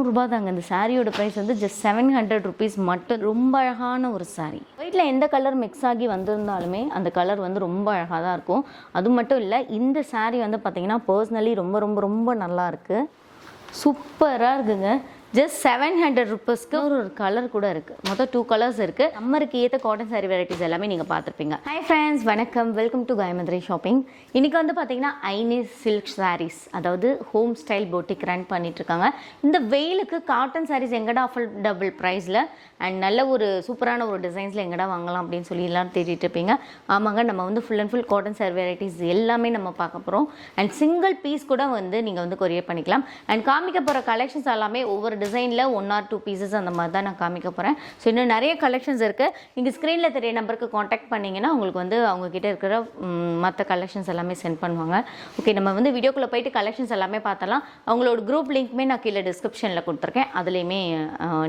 இரநூறுபா தாங்க இந்த சாரியோட ப்ரைஸ் வந்து ஜஸ்ட் செவன் ஹண்ட்ரட் ருபீஸ் மட்டும். ரொம்ப அழகான ஒரு சாரி வீட்டில் எந்த கலர் மிக்ஸ் ஆகி வந்திருந்தாலுமே அந்த கலர் வந்து ரொம்ப அழகாக தான் இருக்கும். அது மட்டும் இல்லை இந்த saree வந்து பார்த்திங்கன்னா பர்சனலி ரொம்ப ரொம்ப ரொம்ப நல்லா இருக்குது சூப்பராக இருக்குங்க. ஜஸ்ட் செவன் ஹண்ட்ரட் ருபீஸ்க்கு ஒரு ஒரு கலர் கூட இருக்குது மொத்தம் டூ கலர்ஸ் இருக்குது சம்மருக்கு ஏற்ற காட்டன் சாரி வெரைட்டிஸ் எல்லாமே நீங்கள் பார்த்துருப்பீங்க. ஹாய் ஃப்ரெண்ட்ஸ் வணக்கம். வெல்கம் டு காயமந்திரி ஷாப்பிங் இன்றைக்கி வந்து பார்த்தீங்கன்னா ஐனிஸ் சில்க் சாரீஸ் அதாவது ஹோம் ஸ்டைல் போட்டிக் ரன் பண்ணிட்டு இருக்காங்க இந்த வெயிலுக்கு காட்டன் சாரீஸ் எங்கடா அஃபோர்டபுள் ப்ரைஸில் அண்ட் நல்ல ஒரு சூப்பரான ஒரு டிசைன்ஸில் எங்கடா வாங்கலாம் அப்படின்னு சொல்லி எல்லாம் தேடிட்டு இருப்பீங்க. ஆமாங்க நம்ம வந்து full and full cotton saree varieties எல்லாமே நம்ம பார்க்க போகிறோம் அண்ட் சிங்கிள் பீஸ் கூட வந்து நீங்கள் வந்து கொரியர் பண்ணிக்கலாம். அண்ட் காமிக்க போகிற கலெக்ஷன்ஸ் எல்லாமே ஒவ்வொரு டிசைனில் ஒன் ஆர் டூ பீசஸ் அந்த மாதிரி தான் நான் காமிக்க போகிறேன் ஸோ இன்னும் நிறைய கலெக்ஷன்ஸ் இருக்குது நீங்கள் ஸ்க்ரீனில் தெரிய நம்பருக்கு காண்டாக்ட் பண்ணிங்கன்னா உங்களுக்கு வந்து அவங்கக்கிட்ட இருக்கிற மற்ற கலெக்ஷன்ஸ் எல்லாமே சென்ட் பண்ணுவாங்க. ஓகே நம்ம வந்து வீடியோக்குள்ளே போயிட்டு கலெக்ஷன்ஸ் எல்லாமே பார்த்தலாம் அவங்களோட குரூப் லிங்க்குமே நான் கீழே டிஸ்கிரிப்ஷனில் கொடுத்துருக்கேன். அதுலேயுமே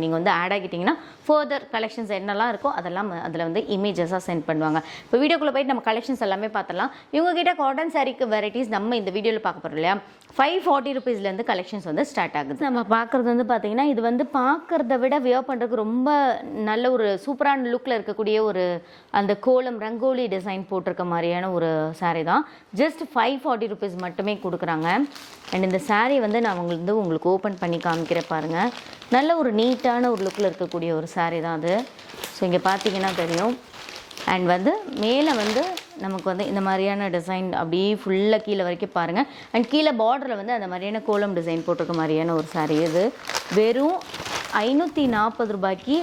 நீங்கள் வந்து ஆட் ஆகிட்டிங்கன்னா ஃபர்தர் கலெக்ஷன்ஸ் என்னெல்லாம் இருக்கோ அதெல்லாம் அதில் வந்து இமேஜஸாக சென்ட் பண்ணுவாங்க. இப்போ வீடியோக்குள்ளே போயிட்டு நம்ம கலெக்ஷன்ஸ் எல்லாமே பார்த்தலாம் இவங்ககிட்ட காட்டன் சாரிக்கு வெரைட்டிஸ் நம்ம இந்த வீடியோவில் பார்க்க போகிறோம் இல்லையா? ஃபைவ் ஃபார்ட்டி ருபீஸ்லேருந்து கலெக்ஷன்ஸ் வந்து ஸ்டார்ட் ஆகுது. நம்ம பார்க்குறது வந்து பார்த்தீங்கன்னா பார்த்தீங்கன்னா இது வந்து பார்க்குறத விட வியர் பண்ணுறதுக்கு ரொம்ப நல்ல ஒரு சூப்பரான லுக்கில் இருக்கக்கூடிய ஒரு அந்த கோலம் ரங்கோலி டிசைன் போட்டிருக்க மாதிரியான ஒரு சாரீ தான். ஜஸ்ட் ஃபைவ் ஃபார்ட்டி ருபீஸ் மட்டுமே கொடுக்குறாங்க. அண்ட் இந்த சாரீ வந்து நான் உங்களுக்கு வந்து உங்களுக்கு ஓப்பன் பண்ணி காமிக்கிறேன் பாருங்கள் நல்ல ஒரு நீட்டான ஒரு லுக்கில் இருக்கக்கூடிய ஒரு சாரீ தான் அது. ஸோ இங்கே பார்த்தீங்கன்னா தெரியும். அண்ட் வந்து மேலே வந்து நமக்கு வந்து இந்த மாதிரியான டிசைன் அப்படியே ஃபுல்லாக கீழே வரைக்கும் பாருங்கள் அண்ட் கீழே பார்டரில் வந்து அந்த மாதிரியான கோலம் டிசைன் போட்டிருக்க மாதிரியான ஒரு சாரீ இது. வெறும் ஐநூற்றி நாற்பது ரூபாய்க்கு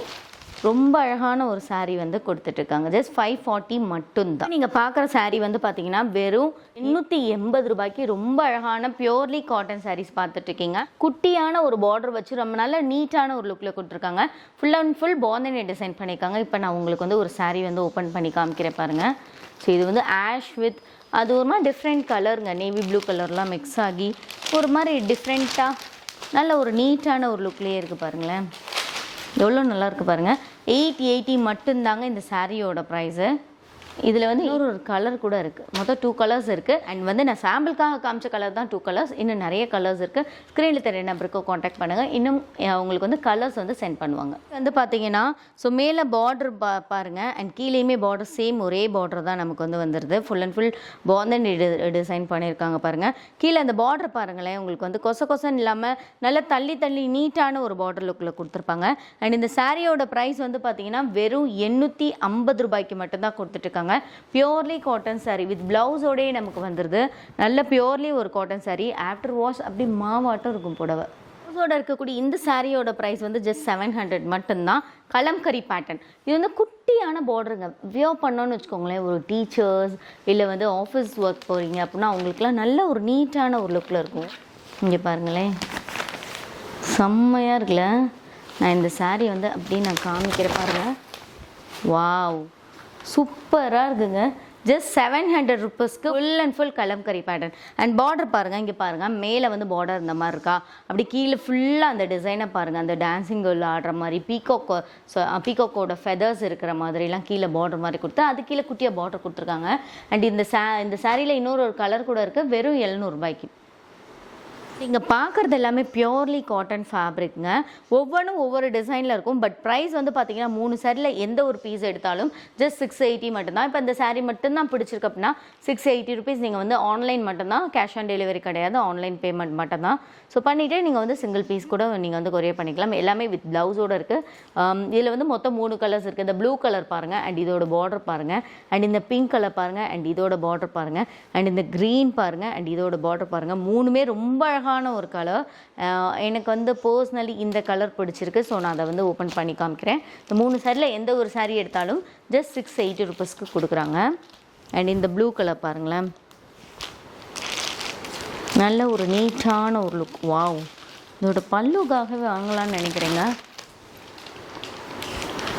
ரொம்ப அழகான ஒரு saree வந்து கொடுத்துட்ருக்காங்க ஜஸ்ட் ஃபைவ் ஃபார்ட்டி மட்டும்தான். நீங்கள் பார்க்குற saree வந்து பார்த்தீங்கன்னா வெறும் எண்ணூற்றி எண்பது ரூபாய்க்கு ரொம்ப அழகான பியோர்லி காட்டன் சாரீஸ் பார்த்துட்டு இருக்கீங்க குட்டியான ஒரு பார்டர் வச்சு ரொம்ப நல்ல நீட்டான ஒரு லுக்கில் கொடுத்துருக்காங்க. Full and full bandhani design பண்ணியிருக்காங்க. இப்போ நான் உங்களுக்கு வந்து ஒரு saree வந்து ஓப்பன் பண்ணி காமிக்கிறேன் பாருங்கள் ஸோ இது வந்து ஆஷ் வித் அது ஒரு மாதிரி டிஃப்ரெண்ட் கலருங்க நேவி ப்ளூ கலர்லாம் மிக்ஸ் ஆகி ஒரு மாதிரி டிஃப்ரெண்ட்டாக நல்ல ஒரு நீட்டான ஒரு லுக்லேயே இருக்குது பாருங்களேன். எவ்வளோ நல்லா இருக்கு எயிட் எயிட்டி மட்டும்தாங்க இந்த சாரியோட ப்ரைஸு இதில் வந்து இன்னொரு ஒரு கலர் கூட இருக்குது மொத்தம் டூ கலர்ஸ் இருக்குது அண்ட் வந்து நான் சாம்பிளுக்காக காமிச்ச கலர் தான் டூ கலர்ஸ் இன்னும் நிறைய கலர்ஸ் இருக்குது ஸ்க்ரீனில் தெரிய நம்பருக்கு காண்டாக்ட் பண்ணுங்கள் இன்னும் உங்களுக்கு வந்து கலர்ஸ் வந்து சென்ட் பண்ணுவாங்க. வந்து பார்த்தீங்கன்னா ஸோ மேலே பார்டர் பா பாருங்கள் அண்ட் கீழேயுமே பார்டர் சேம் ஒரே பார்டர் தான் நமக்கு வந்து வந்துடுது full and full bandhani design பண்ணியிருக்காங்க பாருங்கள் கீழே அந்த பார்டர் பாருங்களேன். உங்களுக்கு வந்து கொச கொசன்னு இல்லாமல் நல்லா தள்ளி தள்ளி நீட்டான ஒரு பார்டர் லுக்கில் கொடுத்துருப்பாங்க. அண்ட் இந்த சாரியோட ப்ரைஸ் வந்து பார்த்தீங்கன்னா வெறும் எண்ணூற்றி ஐம்பது ரூபாய்க்கு மட்டும்தான் கொடுத்துட்ருக்காங்க பியோர்லி காட்டன் saree வித் ப்ளவுஸோடயே நமக்கு வந்துடுது நல்ல பியோர்லி ஒரு காட்டன் saree. ஆஃப்டர் வாஷ் அப்படி மாவாட்டம் இருக்கும் புடவை. ப்ளவுஸோட இருக்கக்கூடிய இந்த சாரியோட ப்ரைஸ் வந்து ஜஸ்ட் செவன் ஹண்ட்ரட் மட்டும்தான். கலம்கரி பேட்டர்ன் இது வந்து குட்டியான பார்டருங்க வியர் பண்ணோன்னு வச்சுக்கோங்களேன். ஒரு டீச்சர்ஸ் இல்லை வந்து ஆஃபீஸ் ஒர்க் போகிறீங்க அப்படின்னா அவங்களுக்குலாம் நல்ல ஒரு நீட்டான ஒரு லுக்கில் இருக்கும். இங்கே பாருங்களேன். செம்மையாக இருக்குல்ல. நான் இந்த saree வந்து அப்படியே நான் காமிக்கிறேன் பாருங்கள் வாவ் சூப்பராக இருக்குங்க. Just seven hundred ருப்பீஸ்க்கு full and full kalamkari pattern and border பாருங்கள் இங்கே பாருங்கள் மேலே வந்து பார்டர் இந்த மாதிரி இருக்கா? அப்படி கீழே ஃபுல்லாக அந்த டிசைனை பாருங்கள் அந்த டான்ஸிங் கேர்ள் ஆடுற மாதிரி பீகாக்கோ ஸோ பீகாக்கோட ஃபெதர்ஸ் இருக்கிற மாதிரிலாம் கீழே பார்டர் மாதிரி கொடுத்து அது கீழே குட்டியாக பார்டர் கொடுத்துருக்காங்க. அண்ட் இந்த சா இந்த சாரியில் இன்னொரு ஒரு கலர் கூட இருக்குது வெறும் எழுநூறுபாய்க்கு நீங்கள் பார்க்குறது எல்லாமே பியோர்லி காட்டன் ஃபேப்ரிக்ங்க ஒவ்வொன்றும் ஒவ்வொரு டிசைனில் இருக்கும். பட் ப்ரைஸ் வந்து பார்த்தீங்கன்னா மூணு சாரியில் எந்த ஒரு பீஸ் எடுத்தாலும் ஜஸ்ட் சிக்ஸ் எயிட்டி மட்டும்தான். இப்போ இந்த சாரீ மட்டும்தான் பிடிச்சிருக்கு அப்படின்னா சிக்ஸ் எயிட்டி ருபீஸ் நீங்கள் வந்து ஆன்லைன் மட்டும்தான் கேஷ் ஆன் டெலிவரி கிடையாது. ஆன்லைன் பேமெண்ட் மட்டும்தான். ஸோ பண்ணிவிட்டு நீங்கள் வந்து சிங்கிள் பீஸ் கூட நீங்கள் வந்து கொரியர் பண்ணிக்கலாம். எல்லாமே வித் ப்ளவுஸோடு இருக்குது um, இதில் வந்து மொத்தம் மூணு கலர்ஸ் இருக்குது இந்த ப்ளூ கலர் பாருங்கள் அண்ட் இதோட பார்டர் பாருங்கள் அண்ட் இந்த பிங்க் கலர் பாருங்கள் அண்ட் இதோட பார்டர் பாருங்கள் அண்ட் இந்த க்ரீன் பாருங்கள் அண்ட் இதோட பார்டர் பாருங்கள் மூணுமே ரொம்ப அழகாக அழகான ஒரு கலர் எனக்கு வந்து பர்சனலி இந்த கலர் பிடிச்சிருக்கு. ஸோ நான் அதை வந்து ஓப்பன் பண்ணி காமிக்கிறேன். இந்த மூணு சாரியில் எந்த ஒரு சாரீ எடுத்தாலும் ஜஸ்ட் சிக்ஸ் எயிட்டி ருபீஸ்க்கு கொடுக்குறாங்க. அண்ட் இந்த ப்ளூ கலர் பாருங்களேன். நல்ல ஒரு நீட்டான ஒரு லுக் வாவ் இதோட பல்லுக்காகவே வாங்கலாம்னு நினைக்கிறேங்க.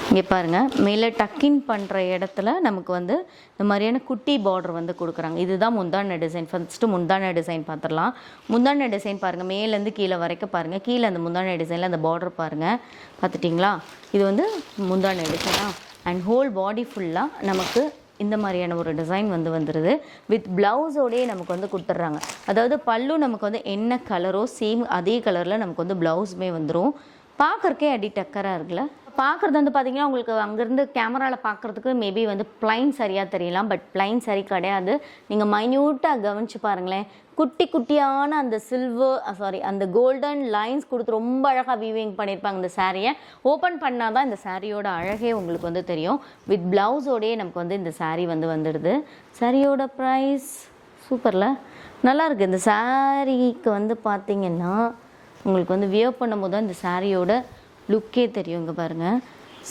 இங்கே பாருங்கள் மேலே டக்கின் பண்ணுற இடத்துல நமக்கு வந்து இந்த மாதிரியான குட்டி பார்டர் வந்து கொடுக்குறாங்க. இதுதான் முந்தான டிசைன் ஃபஸ்ட்டு முந்தான டிசைன் பார்த்துடலாம். முந்தான டிசைன் பாருங்கள் மேலேருந்து கீழே வரைக்கும் பாருங்கள் கீழே அந்த முந்தான டிசைனில் அந்த பார்டர் பாருங்கள் பார்த்துட்டிங்களா? இது வந்து முந்தான டிசைனா அண்ட் ஹோல் பாடி ஃபுல்லாக நமக்கு இந்த மாதிரியான ஒரு டிசைன் வந்து வந்துடுது வித் ப்ளவுஸோடயே நமக்கு வந்து கொடுத்துட்றாங்க. அதாவது பல்லு நமக்கு வந்து என்ன கலரோ சேம் அதே கலரில் நமக்கு வந்து ப்ளவுஸுமே வந்துடும் பார்க்குறக்கே அடி டக்கராக இருக்குல்ல? பார்க்குறது வந்து பார்த்திங்கன்னா உங்களுக்கு அங்கேருந்து கேமராவில் பார்க்குறதுக்கு மேபி வந்து பிளைன் சரியாக தெரியலாம் பட் பிளைன் சரி கிடையாது. நீங்கள் மைன்யூட்டாக கவனிச்சு பாருங்களேன். குட்டி குட்டியான அந்த சில்வர் சாரி அந்த கோல்டன் லைன்ஸ் கொடுத்து ரொம்ப அழகாக வீவிங் பண்ணியிருப்பாங்க இந்த சாரியை ஓப்பன் பண்ணால் தான் இந்த சாரியோட அழகே உங்களுக்கு வந்து தெரியும். வித் ப்ளவுஸோடயே நமக்கு வந்து இந்த saree வந்து வந்துடுது. சாரியோட ப்ரைஸ் சூப்பரில் நல்லாயிருக்கு இந்த சாரீக்கு வந்து பார்த்திங்கன்னா உங்களுக்கு வந்து வியர் பண்ணும்போது தான் இந்த சாரியோட லுக்கே தெரியும் இங்கே பாருங்கள்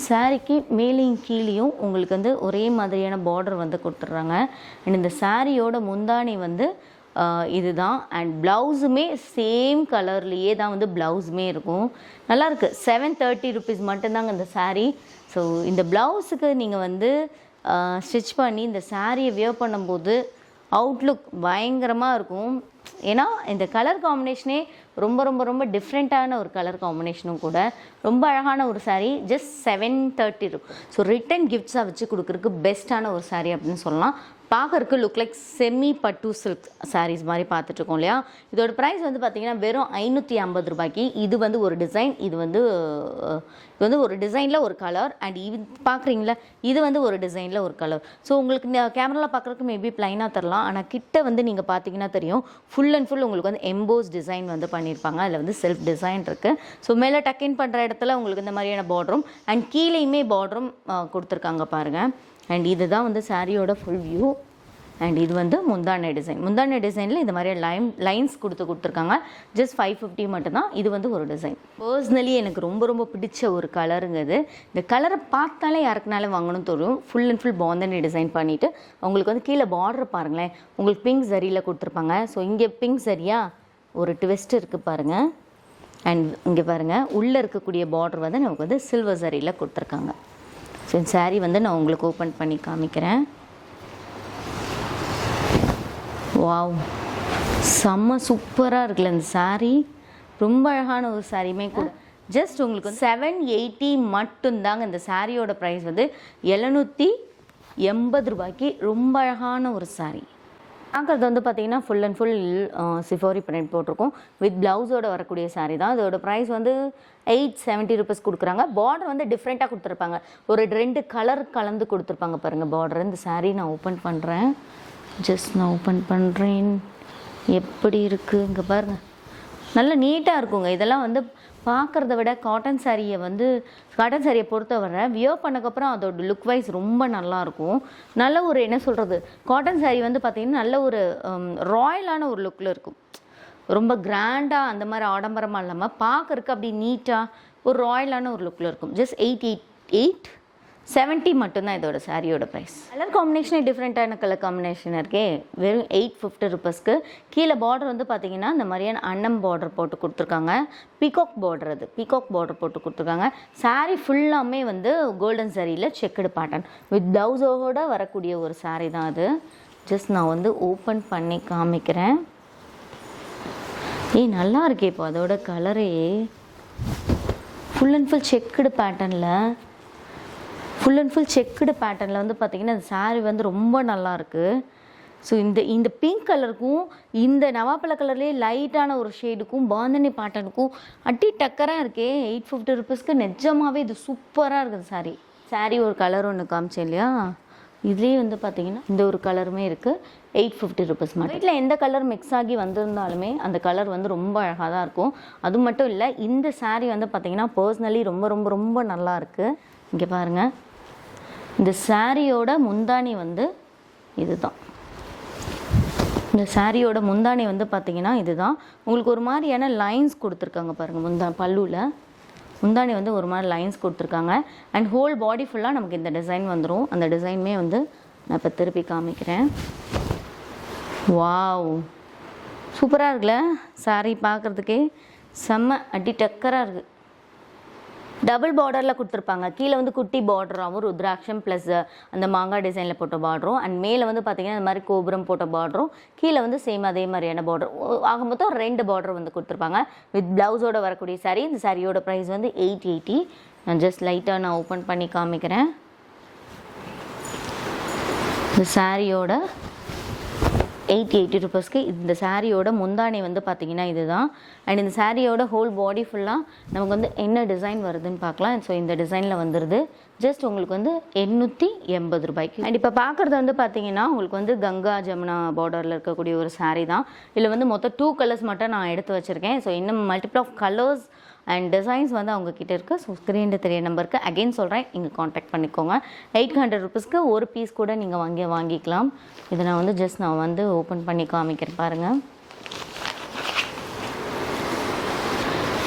சாரிக்கு மேலேயும் கீழேயும் உங்களுக்கு வந்து ஒரே மாதிரியான பார்டர் வந்து கொடுத்துட்றாங்க. அண்ட் இந்த சாரியோட முந்தானி வந்து இதுதான். அண்ட் ப்ளவுஸுமே சேம் கலர்லேயே தான் வந்து ப்ளவுஸுமே இருக்கும். நல்லாயிருக்கு செவன் தேர்ட்டி ருபீஸ் மட்டும்தாங்க இந்த சாரீ ஸோ இந்த ப்ளவுஸுக்கு நீங்கள் வந்து ஸ்டிச் பண்ணி இந்த சாரியை வியர் பண்ணும்போது அவுட்லுக் பயங்கரமாக இருக்கும். ஏன்னா இந்த கலர் காம்பினேஷனே ரொம்ப ரொம்ப ரொம்ப டிஃப்ரெண்ட்டான ஒரு கலர் காம்பினேஷனும் கூட. ரொம்ப அழகான ஒரு சாரீ ஜஸ்ட் செவன் தேர்ட்டி இருக்கும். ஸோ ரிட்டன் கிஃப்ட்ஸாக வச்சு கொடுக்குறதுக்கு பெஸ்ட்டான ஒரு சாரீ அப்படின்னு சொல்லலாம். பார்க்கறக்கு லுக் லைக் செமி பட்டு சில்க் சாரீஸ் மாதிரி பார்த்துட்ருக்கோம் இல்லையா? இதோட ப்ரைஸ் வந்து பார்த்தீங்கன்னா வெறும் ஐநூற்றி ஐம்பது ரூபாய்க்கு. இது வந்து ஒரு டிசைன் இது வந்து இது வந்து ஒரு டிசைனில் ஒரு கலர் அண்ட் இது பார்க்குறீங்களா? இது வந்து ஒரு டிசைனில் ஒரு கலர் ஸோ உங்களுக்கு கேமராவில் பார்க்குறதுக்கு மேபி ப்ளைனாக தரலாம். ஆனால் கிட்ட வந்து நீங்கள் பார்த்தீங்கன்னா தெரியும். ஃபுல் அண்ட் ஃபுல் உங்களுக்கு வந்து எம்போஸ் டிசைன் வந்து பண்ணி பண்ணியிருப்பாங்க. அதில் வந்து செல்ஃப் டிசைன் இருக்குது ஸோ மேலே டக்கின் பண்ணுற இடத்துல உங்களுக்கு இந்த மாதிரியான பார்டரும் அண்ட் கீழேயுமே பார்டரும் கொடுத்துருக்காங்க பாருங்கள் அண்ட் இதுதான் வந்து சாரியோட ஃபுல் வியூ அண்ட் இது வந்து முந்தானை டிசைன் முந்தானை டிசைனில் இந்த மாதிரி லைன் லைன்ஸ் கொடுத்து கொடுத்துருக்காங்க. ஜஸ்ட் ஃபைவ் ஃபிஃப்டி மட்டும்தான். இது வந்து ஒரு டிசைன் பர்சனலி எனக்கு ரொம்ப ரொம்ப பிடிச்ச ஒரு கலருங்க இது. இந்த கலரை பார்த்தாலே யாருக்குனாலும் வாங்கணும் தோறும் full and full bandhani design பண்ணிவிட்டு உங்களுக்கு வந்து கீழே பார்டர் பாருங்களேன். உங்களுக்கு பிங்க் சரியில் கொடுத்துருப்பாங்க. ஸோ இங்கே பிங்க் சரியா ஒரு ட்விஸ்ட் இருக்குது பாருங்கள் அண்ட் இங்கே பாருங்கள் உள்ளே இருக்கக்கூடிய பார்டர் வந்து நமக்கு வந்து சில்வர் சரியில் கொடுத்துருக்காங்க. ஸோ இந்த சாரீ வந்து நான் உங்களுக்கு ஓப்பன் பண்ணி காமிக்கிறேன். வாவ் செம்ம சூப்பராக இருக்குல்ல இந்த சாரீ ரொம்ப அழகான ஒரு சாரியுமே கூட. ஜஸ்ட் உங்களுக்கு வந்து செவன் எயிட்டி மட்டும்தாங்க இந்த சாரியோட ப்ரைஸ் வந்து எழுநூற்றி எண்பது ரூபாய்க்கு ரொம்ப அழகான ஒரு சாரீ பார்க்குறது வந்து பார்த்தீங்கன்னா full and full shibori print போட்டிருக்கோம். வித் ப்ளவுஸோட வரக்கூடிய சாரீ தான். இதோட ப்ரைஸ் வந்து எயிட் செவன்ட்டி ருபீஸ் கொடுக்குறாங்க. பார்டர் வந்து டிஃப்ரெண்ட்டாக கொடுத்துருப்பாங்க. ஒரு ரெண்டு கலர் கலந்து கொடுத்துருப்பாங்க பாருங்கள் பார்டர் இந்த சாரீ நான் ஓப்பன் பண்ணுறேன் ஜஸ்ட் நான் ஓப்பன் பண்ணுறேன் எப்படி இருக்குது இங்கே பாருங்கள் நல்ல நீட்டாக இருக்குங்க. இதெல்லாம் வந்து பார்க்குறத விட காட்டன் சாரியை வந்து காட்டன் சாரியை பொறுத்தவரை வியர் பண்ணக்கப்புறம் அதோட லுக் வைஸ் ரொம்ப நல்லா இருக்கும். நல்ல ஒரு என்ன சொல்கிறது காட்டன் சாரி வந்து பார்த்திங்கன்னா நல்ல ஒரு ராயலான ஒரு லுக்கில் இருக்கும். ரொம்ப கிராண்டாக அந்த மாதிரி ஆடம்பரமாக இல்லாமல் பார்க்கறக்கு அப்படி நீட்டாக ஒரு ராயலான ஒரு லுக்கில் இருக்கும். Just eight eight eight seventy மட்டும்தான் இதோட சாரியோட ப்ரைஸ் கலர் காம்பினேஷனே டிஃப்ரெண்ட்டான கலர் காம்பினேஷன் இருக்கே. வெறும் எயிட் ஃபிஃப்டி ருபீஸ்க்கு கீழே பார்டர் வந்து பார்த்தீங்கன்னா இந்த மாதிரியான அன்னம் பார்டர் போட்டு கொடுத்துருக்காங்க. பீகாக் பார்டர் அது. பீகாக் பார்டர் போட்டு கொடுத்துருக்காங்க. Saree ஃபுல்லாமே வந்து கோல்டன் சாரியில் செக்குடு பேட்டர்ன் வித் ப்ளவுஸோட வரக்கூடிய ஒரு saree தான் அது. ஜஸ்ட் நான் வந்து ஓப்பன் பண்ணி காமிக்கிறேன். ஏய் நல்லா இருக்கே இப்போ அதோட கலரே ஃபுல் அண்ட் ஃபுல் செக்குடு பேட்டர்னில் ஃபுல் அண்ட் ஃபுல் செக்குடு பேட்டர்னில் வந்து பார்த்தீங்கன்னா இந்த saree வந்து ரொம்ப நல்லாயிருக்கு ஸோ இந்த இந்த பிங்க் கலருக்கும் இந்த நவாப்பழ கலர்லேயே லைட்டான ஒரு ஷேடுக்கும் பாந்தனி பேட்டர்னுக்கும் அட்டி டக்கராக இருக்கே. எயிட் ஃபிஃப்டி ருபீஸ்க்கு நிஜமாகவே இது சூப்பராக இருக்குது saree. Saree ஒரு கலர் ஒன்று காமிச்சேன் இல்லையா? இதுலேயே வந்து பார்த்தீங்கன்னா இந்த ஒரு கலருமே இருக்குது எயிட் ஃபிஃப்டி ருபீஸ் மட்டும். வீட்டில் எந்த கலர் மிக்ஸ் ஆகி வந்திருந்தாலுமே அந்த கலர் வந்து ரொம்ப அழகாக தான் இருக்கும். அது மட்டும் இல்லை இந்த saree வந்து பார்த்தீங்கன்னா பர்சனலி ரொம்ப ரொம்ப ரொம்ப நல்லா இருக்குது இங்கே பாருங்கள் இந்த சாரியோட முந்தானி வந்து இதுதான். இந்த சாரியோட முந்தானி வந்து பார்த்தீங்கன்னா இதுதான். உங்களுக்கு ஒரு மாதிரியான லைன்ஸ் கொடுத்துருக்காங்க பாருங்கள் முந்தா பல்லுவில் முந்தானி வந்து ஒரு மாதிரி லைன்ஸ் கொடுத்துருக்காங்க. அண்ட் ஹோல் பாடி ஃபுல்லாக நமக்கு இந்த டிசைன் வந்துடும் அந்த டிசைனுமே வந்து நான் இப்போ திருப்பி காமிக்கிறேன். வாவ் சூப்பராக இருக்குல்ல? சாரி பார்க்குறதுக்கே செம்ம அடி டக்கராக இருக்குது டபுள் பார்டரில் கொடுத்துருப்பாங்க. கீழே வந்து குட்டி பார்டராகவும் ருத்ராட்சம் ப்ளஸ் அந்த மாங்காய் டிசைனில் போட்ட பார்டரும் அண்ட் மேலே வந்து பார்த்திங்கன்னா இந்த மாதிரி கோபுரம் போட்ட பார்டரும் கீழே வந்து சேம் அதே மாதிரியான பார்டர் ஆக மொத்தம் ரெண்டு பார்டர் வந்து கொடுத்துருப்பாங்க. வித் ப்ளவுஸோட வரக்கூடிய saree இந்த சாரியோட ப்ரைஸ் வந்து எயிட் எயிட்டி நான் ஜஸ்ட் லைட்டாக நான் ஓப்பன் பண்ணி காமிக்கிறேன். இந்த சாரியோட எயிட் எயிட்டி ருபீஸ்க்கு இந்த சாரியோட முந்தானி வந்து பார்த்தீங்கன்னா இதுதான். அண்ட் இந்த சாரியோட ஹோல் பாடி ஃபுல்லாக நமக்கு வந்து என்ன டிசைன் வருதுன்னு பார்க்கலாம் ஸோ இந்த டிசைனில் வந்துடுது ஜஸ்ட் உங்களுக்கு வந்து எண்ணூற்றி எண்பது ரூபாய்க்கு. அண்ட் இப்போ பார்க்குறது வந்து பார்த்தீங்கன்னா உங்களுக்கு வந்து கங்கா ஜமுனா பார்டரில் இருக்கக்கூடிய ஒரு saree தான். இதில் வந்து மொத்தம் டூ கலர்ஸ் மட்டும் நான் எடுத்து வச்சுருக்கேன். ஸோ இன்னும் multiple of colours and designs வந்து அவங்கக்கிட்ட இருக்குது ஸோ ஸ்க்ரீனில் தெரிய நம்பருக்கு அகைன் சொல்கிறேன் நீங்கள் காண்டாக்ட் பண்ணிக்கோங்க. எயிட் ஹண்ட்ரட் ருபீஸ்க்கு ஒரு பீஸ் கூட நீங்கள் வாங்கி வாங்கிக்கலாம். இதை நான் வந்து ஜஸ்ட் நான் வந்து ஓப்பன் பண்ணி காமிக்கிறேன் பாருங்கள்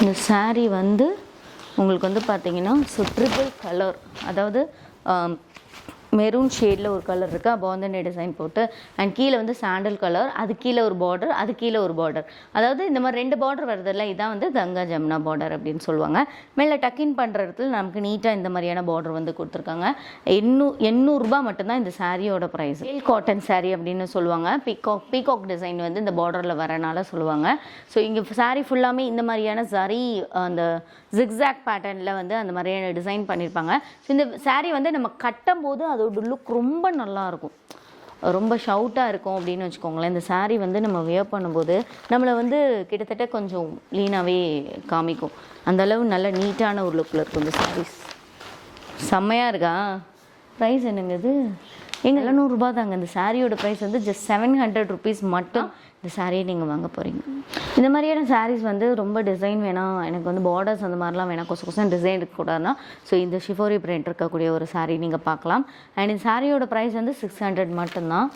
இந்த சாரீ வந்து உங்களுக்கு வந்து பார்த்தீங்கன்னா ஸோ ட்ரிபிள் கலர் அதாவது um, மெரூன் ஷேடில் ஒரு கலர் இருக்குது பாந்தனே டிசைன் போட்டு அண்ட் கீழே வந்து சாண்டல் கலர் அது கீழே ஒரு பார்டர் அது கீழே ஒரு பார்டர் அதாவது இந்த மாதிரி ரெண்டு பார்டர் வருதுல்ல இதான் வந்து கங்கா ஜமுனா பார்டர் அப்படின்னு சொல்லுவாங்க. மேலே டக்கின் பண்ணுற இடத்துல நமக்கு நீட்டாக இந்த மாதிரியான பார்டர் வந்து கொடுத்துருக்காங்க. எண்ணூ எண்ணூறுரூபா மட்டும்தான் இந்த சாரியோட ப்ரைஸ் ஹில் காட்டன் சாரி அப்படின்னு சொல்லுவாங்க. பீகாக் பீகாக் டிசைன் வந்து இந்த பார்டரில் வரனால சொல்லுவாங்க. ஸோ இங்கே சாரி ஃபுல்லாமே இந்த மாதிரியான சரி அந்த ஜிக்ஸாக் பேட்டர்னில் வந்து அந்த மாதிரியான டிசைன் பண்ணியிருப்பாங்க ஸோ இந்த சாரி வந்து நம்ம கட்டும் போது அதோட லுக் ரொம்ப நல்லா இருக்கும் ரொம்ப ஷவுட்டாக இருக்கும் அப்படின்னு வச்சுக்கோங்களேன். இந்த saree வந்து நம்ம வியர் பண்ணும்போது நம்மளை வந்து கிட்டத்தட்ட கொஞ்சம் லீனாகவே காமிக்கும். அந்த அளவு நல்ல நீட்டான ஒரு லுக்கில் இருக்கும் இந்த sarees. செம்மையாக இருக்கா? ப்ரைஸ் என்னங்க இது? எங்க? எழுநூறுபா தாங்க. இந்த சாரியோட ப்ரைஸ் வந்து ஜஸ்ட் செவன் ஹண்ட்ரட் ருபீஸ் மட்டும். இந்த சாரியை நீங்கள் வாங்க போகிறீங்க இந்த மாதிரியான சாரீஸ் வந்து ரொம்ப டிசைன் வேணாம் எனக்கு வந்து பார்டர்ஸ் அந்த மாதிரிலாம் வேணாம் கொசு கொசம் டிசைன் இருக்கக்கூடாதுன்னா ஸோ இந்த ஷிஃபோரி பிரிண்ட் இருக்கக்கூடிய ஒரு சாரீ நீங்கள் பார்க்கலாம். அண்ட் இந்த சாரியோட ப்ரைஸ் வந்து சிக்ஸ் ஹண்ட்ரட் மட்டும்தான்.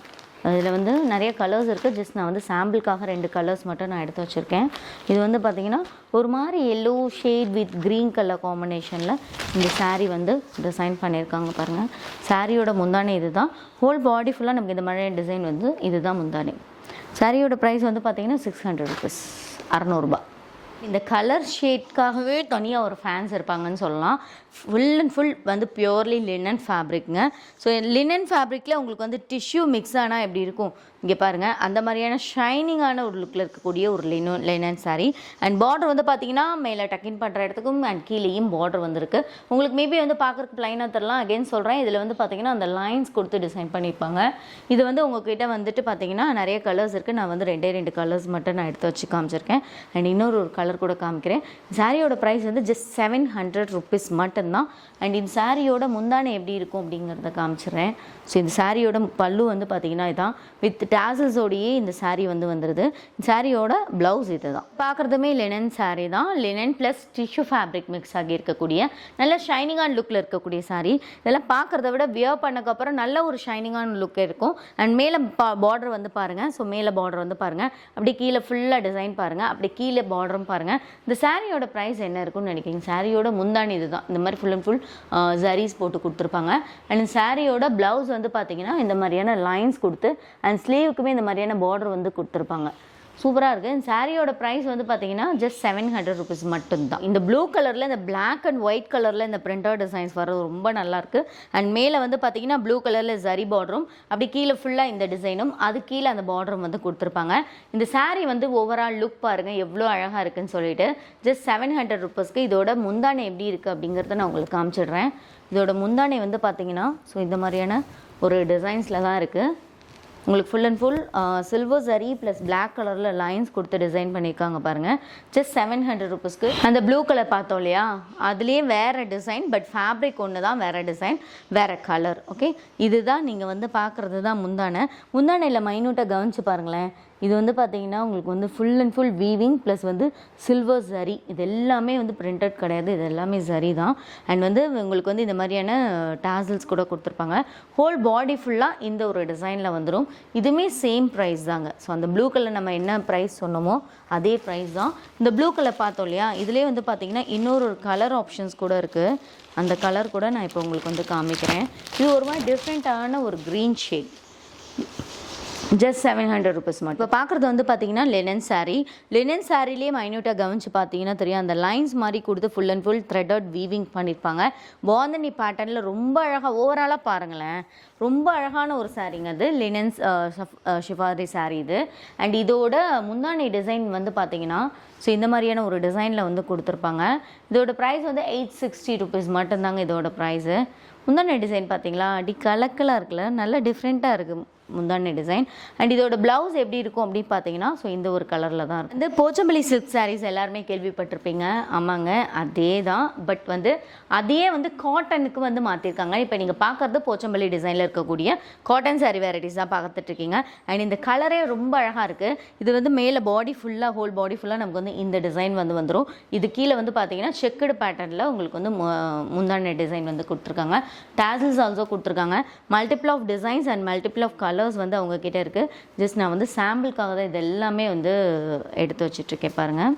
இதில் வந்து நிறைய கலர்ஸ் இருக்குது ஜஸ்ட் நான் வந்து சாம்பிளுக்காக ரெண்டு கலர்ஸ் மட்டும் நான் எடுத்து வச்சுருக்கேன். இது வந்து பார்த்திங்கன்னா ஒரு மாதிரி yellow shade with green colour காம்பினேஷனில் இந்த சாரீ வந்து டிசைன் பண்ணியிருக்காங்க பாருங்கள் சாரியோட முந்தானே இது தான் ஹோல் பாடி ஃபுல்லாக நமக்கு இந்த மாதிரியான டிசைன் வந்து இதுதான் முந்தானே. சாரியோட ப்ரைஸ் வந்து பார்த்திங்கன்னா சிக்ஸ் ஹண்ட்ரட் ருபீஸ் அறநூறுபா. இந்த கலர் ஷேட்காகவே தனியாக ஒரு ஃபேன்ஸ் இருப்பாங்கன்னு சொல்லலாம். ஃபுல் அண்ட் ஃபுல் வந்து பியூர்லி லினன் ஃபேப்ரிக்ங்க ஸோ லினன் ஃபேப்ரிக்கில் உங்களுக்கு வந்து டிஷ்யூ மிக்ஸ் ஆனால் எப்படி இருக்கும்? இங்கே பாருங்கள் அந்த மாதிரியான ஷைனிங்கான ஒரு லுக்கில் இருக்கக்கூடிய ஒரு lino linen saree. And border வந்து பார்த்தீங்கன்னா மேலே டக்கின் பண்ணுற இடத்துக்கும் அண்ட் கீழேயும் பார்டர் வந்திருக்கு. உங்களுக்கு மேபி வந்து பார்க்குறதுக்கு ப்ளைனாக தரலாம் அகெயின் சொல்கிறேன் இதில் வந்து பார்த்தீங்கன்னா அந்த லைன்ஸ் கொடுத்து டிசைன் பண்ணியிருப்பாங்க. இது வந்து உங்ககிட்ட வந்துட்டு பார்த்தீங்கன்னா நிறைய கலர்ஸ் இருக்குது நான் வந்து ரெண்டே ரெண்டு கலர்ஸ் மட்டும் நான் எடுத்து வச்சு காமிச்சிருக்கேன். அண்ட் இன்னொரு ஒரு கலர் கூட காமிக்கிறேன். சாரியோட ப்ரைஸ் வந்து ஜஸ்ட் செவன் ஹண்ட்ரட் ருபீஸ் மட்டும்தான். அண்ட் இந்த சாரியோட முந்தானை எப்படி இருக்கும் அப்படிங்கிறத காமிச்சிடுறேன். ஸோ இந்த சாரியோட பல்லு வந்து பார்த்தீங்கன்னா இதான். வித் டேசல்ஸோடையே இந்த சாரீ வந்து வந்துடுது சாரியோட ப்ளவுஸ் இது தான் பார்க்குறதுமே லினன் saree தான். Linen plus tissue fabric mix ஆகி இருக்கக்கூடிய நல்ல ஷைனிங்கான லுக்கில் இருக்கக்கூடிய சாரீ இதெல்லாம் பார்க்குறத விட வியர் பண்ணக்கப்புறம் நல்ல ஒரு ஷைனிங்கான லுக் இருக்கும். அண்ட் மேலே பா பார்டர் வந்து பாருங்கள் ஸோ மேலே பார்டர் வந்து பாருங்கள் அப்படி கீழே ஃபுல்லாக டிசைன் பாருங்கள் அப்படி கீழே பார்டரும் பாருங்கள் இந்த சாரியோட ப்ரைஸ் என்ன இருக்கும்னு நினைக்கிறீங்க? சாரியோட முந்தானி இது தான் இந்த மாதிரி ஃபுல் அண்ட் ஃபுல் ஜரீஸ் போட்டு கொடுத்துருப்பாங்க. அண்ட் சாரியோட ப்ளவுஸ் வந்து பார்த்தீங்கன்னா இந்த மாதிரியான லைன்ஸ் கொடுத்து அண்ட் ஸ்லீவுக்குமே இந்த மாதிரியான பார்டர் வந்து கொடுத்துருப்பாங்க. சூப்பராக இருக்குது இந்த சாரியோட ப்ரைஸ் வந்து பார்த்தீங்கன்னா ஜஸ்ட் செவன் ஹண்ட்ரட் ருபீஸ் மட்டும்தான். இந்த ப்ளூ கலரில் இந்த பிளாக் அண்ட் ஒயிட் கலரில் இந்த பிரிண்டர் டிசைன்ஸ் வர்றது ரொம்ப நல்லாயிருக்கு அண்ட் மேலே வந்து பார்த்தீங்கன்னா ப்ளூ கலரில் ஜரி பார்டரும் அப்படி கீழே ஃபுல்லாக இந்த டிசைனும் அது கீழே அந்த பார்டரும் வந்து கொடுத்துருப்பாங்க. இந்த சாரீ வந்து ஓவரால் லுக் பாருங்கள் எவ்வளோ அழகாக இருக்குன்னு சொல்லிட்டு ஜஸ்ட் செவன் ஹண்ட்ரட் ருபீஸ்க்கு இதோட முந்தானை எப்படி இருக்குது அப்படிங்கிறத நான் உங்களுக்கு காமிச்சிடுறேன். இதோட முந்தானை வந்து பார்த்தீங்கன்னா ஸோ இந்த மாதிரியான ஒரு டிசைன்ஸில் தான் இருக்குது உங்களுக்கு full and full silver zari plus black கலரில் லைன்ஸ் கொடுத்து டிசைன் பண்ணியிருக்காங்க பாருங்கள் ஜஸ்ட் செவன் ஹண்ட்ரட் ருபீஸ்க்கு அந்த ப்ளூ கலர் பார்த்தோம் இல்லையா? அதுலேயே வேறு டிசைன் பட் ஃபேப்ரிக் ஒன்று தான் வேறு டிசைன் வேறு கலர் ஓகே இதுதான் நீங்கள் வந்து பார்க்குறது தான் முந்தானை. முந்தானையில் மைனூட்டாக கவனிச்சு பாருங்களேன். இது வந்து பார்த்தீங்கன்னா உங்களுக்கு வந்து full and full weaving plus வந்து சில்வர் சரி இது எல்லாமே வந்து பிரிண்டட் கிடையாது. இது எல்லாமே சரி தான். அண்ட் வந்து உங்களுக்கு வந்து இந்த மாதிரியான டாசல்ஸ் கூட கொடுத்துருப்பாங்க. ஹோல் பாடி ஃபுல்லாக இந்த ஒரு டிசைனில் வந்துடும் இதுவுமே சேம் ப்ரைஸ் தாங்க. ஸோ அந்த ப்ளூ கலர் நம்ம என்ன ப்ரைஸ் சொன்னோமோ அதே ப்ரைஸ் தான். இந்த ப்ளூ கலர் பார்த்தோம் இல்லையா? இதுலேயே வந்து பார்த்தீங்கன்னா இன்னொரு கலர் ஆப்ஷன்ஸ் கூட இருக்குது அந்த கலர் கூட நான் இப்போ உங்களுக்கு வந்து காமிக்கிறேன். இது ஒரு மாதிரி டிஃப்ரெண்ட்டான ஒரு green shade just seven hundred rupees மட்டும். இப்போ பார்க்குறது வந்து பார்த்தீங்கன்னா லெனன் சாரீ லெனன் சாரிலேயே மைன்யூட்டாக கவனிச்சு பார்த்தீங்கன்னா தெரியும். அந்த லைன்ஸ் மாதிரி கொடுத்து full and full thread out weaving பண்ணியிருப்பாங்க பாந்தனி பேட்டர்னில் ரொம்ப அழகாக ஓவராலாக பாருங்களேன். ரொம்ப அழகான ஒரு சாரீங்க அது. லெனன்ஸ் ஷிஃபாரி சாரீ இது. அண்ட் இதோட முந்தானி டிசைன் வந்து பார்த்தீங்கன்னா ஸோ இந்த மாதிரியான ஒரு டிசைனில் வந்து கொடுத்துருப்பாங்க. இதோட ப்ரைஸ் வந்து எயிட் சிக்ஸ்டி ருபீஸ் மட்டும்தாங்க இதோட ப்ரைஸு முந்தானி டிசைன் பார்த்தீங்களா அடி கலக்கலாக இருக்குல்ல? நல்ல டிஃப்ரெண்ட்டாக இருக்குது முந்தானி டிசைன் அண்ட் இதோட ப்ளவுஸ் எப்படி இருக்கும் அப்படின்னு பார்த்தீங்கன்னா ஸோ இந்த ஒரு கலரில் தான் இருக்கும். இந்த போச்சம்பள்ளி சில்க் சாரீஸ் எல்லாருமே கேள்விப்பட்டிருப்பீங்க. ஆமாங்க அதே தான் பட் வந்து அதையே வந்து காட்டனுக்கு வந்து மாற்றிருக்காங்க இப்போ நீங்கள் பார்க்குறது போச்சம்பள்ளி டிசைனில் இருக்கக்கூடிய காட்டன் சாரீ வெரைட்டிஸ் தான் பார்த்துட்டு இருக்கீங்க அண்ட் இந்த கலரே ரொம்ப அழகாக இருக்குது இது வந்து மேலே பாடி ஃபுல்லாக ஹோல் பாடி ஃபுல்லாக நமக்கு வந்து இந்த டிசைன் வந்து வந்துடும் இது கீழே வந்து பார்த்தீங்கன்னா செக்குடு பேட்டர்னில் உங்களுக்கு வந்து மு- டிசைன் வந்து கொடுத்துருக்காங்க. டேசல்ஸ் ஆல்சோ கொடுத்துருக்காங்க. Multiple of designs and multiple of colours வந்து அவங்க கிட்ட இருக்குது ஜஸ்ட் நான் வந்து சாம்பிளுக்காக தான் இது எல்லாமே வந்து எடுத்து வச்சிட்ருக்கேன் பாருங்கள்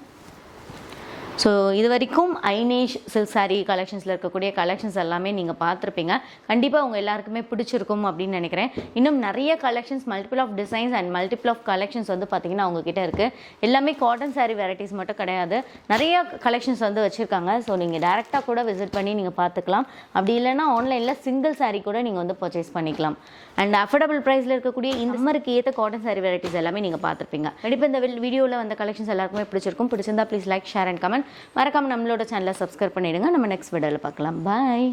ஸோ இது வரைக்கும் ஐனேஷ் சில்க் சாரீ கலெக்ஷன்ஸில் இருக்கக்கூடிய கலெக்ஷன்ஸ் எல்லாமே நீங்கள் பார்த்துருப்பீங்க. கண்டிப்பாக உங்கள் எல்லாருக்குமே பிடிச்சிருக்கும் அப்படின்னு நினைக்கிறேன். இன்னும் நிறைய collections multiple of designs and multiple of collections வந்து பார்த்தீங்கன்னா உங்ககிட்ட இருக்குது எல்லாமே காட்டன் சாரீ வெரைட்டிஸ் மட்டும் கிடையாது. நிறைய கலெக்ஷன்ஸ் வந்து வச்சுருக்காங்க. ஸோ நீங்கள் டேரெக்டாக கூட விசிட் பண்ணி நீங்கள் பார்த்துக்கலாம். அப்படி இல்லைனா ஆன்லைனில் சிங்கிள் சாரீ கூட நீங்கள் வந்து பர்ச்சேஸ் பண்ணிக்கலாம். அண்ட் அஃபோர்டபுள் ப்ரைஸில் இருக்கக்கூடிய இந்த மாதிரிக்கு ஏற்ற காட்டன் சாரீ வெரைட்டிஸ் எல்லாமே நீங்கள் பார்த்துருப்பீங்க. கண்டிப்பாக இந்த வீடியோவில் வந்த கலெக்ஷன்ஸ் எல்லாருக்குமே பிடிச்சிருக்கும். பிடிச்சிருந்தா please like share and comment மறக்காம நம்மளோட சேனலை சப்ஸ்கிரைப் பண்ணிடுங்க. நம்ம நெக்ஸ்ட் வீடியோவில் பார்க்கலாம். பாய்